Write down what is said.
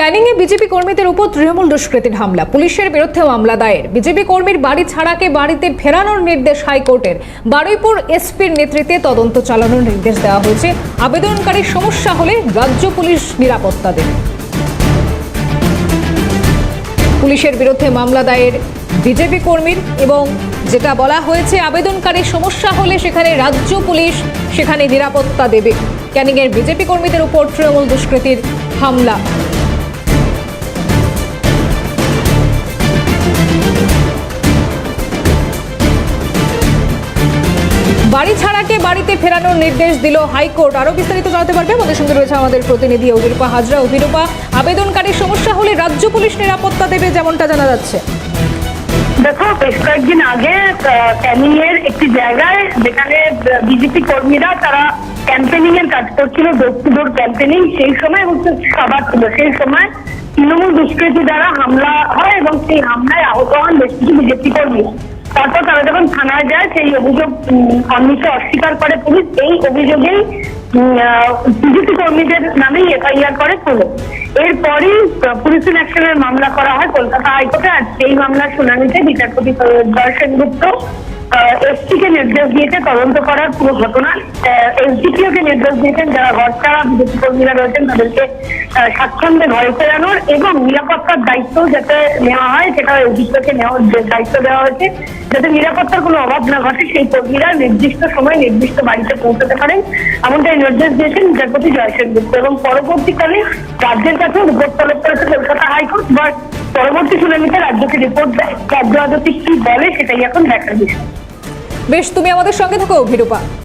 ক্যানিং এ BJP কর্মীদের উপর তৃণমূল দুষ্কৃতীর হামলা। পুলিশের বিরুদ্ধে মামলা দায়ের। বিজেপি কর্মীর বাড়ি ছাড়াকে বাড়িতে ফেরানোর নির্দেশ হাইকোর্টের। বারুইপুর এসপির নেতৃত্বে তদন্ত চালানোর নির্দেশ দেওয়া হয়েছে। আবেদনকারীর সমস্যা হলে রাজ্য পুলিশ নিরাপত্তা দেবে। পুলিশের বিরুদ্ধে মামলা দায়ের বিজেপি কর্মীর এবং যেটা বলা হয়েছে, আবেদনকারীর সমস্যা হলে সেখানে রাজ্য পুলিশ সেখানে নিরাপত্তা দেবে। ক্যানিংয়ের বিজেপি কর্মীদের উপর তৃণমূল দুষ্কৃতীর হামলা। বাড়ি ছাড়াকে বাড়িতে ফেরানোর নির্দেশ দিল হাইকোর্ট? আরও বিস্তারিত জানতে পারবে? আমাদের সঙ্গে রয়েছে আমাদের প্রতিনিধি অভিরূপা হাজরা। অভিরূপা, আবেদনকারীর সমস্যা হলে রাজ্য পুলিশ নিরাপত্তা দেবে যেমনটা জানা যাচ্ছে। দেখো, বেশ কয়েকদিন আগে ক্যানিং এর একটি জায়গায় যেখানে বিজেপি কর্মীরা তারা ক্যাম্পেনিং এর কাজ করছিল ডোর টু ডোর ক্যাম্পেনিং সেই সময় হচ্ছে সভা ছিল। সেই সময় তৃণমূল দুষ্কৃতী দ্বারা হামলা হয় এবং সেই হামলায় আহত হন বেশ কিছু বিজেপি কর্মী। তারপর তারা যখন থানায় যায়, সেই অভিযোগ অন্বিত অস্বীকার করে পুলিশ। এই অভিযোগেই বিজেপি কর্মীদের নামেই এফআইআর করে চলে এরপরই পুলিশ অ্যাকশনের মামলা করা হয় কলকাতা হাইকোর্টে। আর সেই মামলার শুনানিতে বিচারপতি দর্শন সেনগুপ্ত এসপি কে নির্দেশ দিয়েছে তদন্ত করার পুরো ঘটনা এসডিপিও কে নির্দেশ দিয়েছেন যারা ঘর ছাড়া বিজেপি কর্মীরা রয়েছেন তাদেরকে স্বাচ্ছন্দ্যে ঘরে ফেরানোর এবং নিরাপত্তার দায়িত্ব যাতে নেওয়া হয় সেটা এসডিপিও কে নেওয়ার দায়িত্ব দেওয়া হয়েছে, যাতে নিরাপত্তার কোনো অভাব না ঘটে, সেই কর্মীরা নির্দিষ্ট সময় নির্দিষ্ট বাড়িতে পৌঁছাতে পারেন। এমনটাই নির্দেশ দিয়েছেন বিচারপতি জয় সেনগুপ্ত এবং পরবর্তীকালে রাজ্যের কাছেও রিপোর্ট তলব করেছে কলকাতা হাইকোর্ট, বা পরবর্তী শুনানিতে রাজ্যকে রিপোর্ট দেয়। রাজ্য আদালত কি বলে সেটাই এখন দেখার বিষয়। বেশ তুমি আমাদের সঙ্গে থাকো অভিরূপা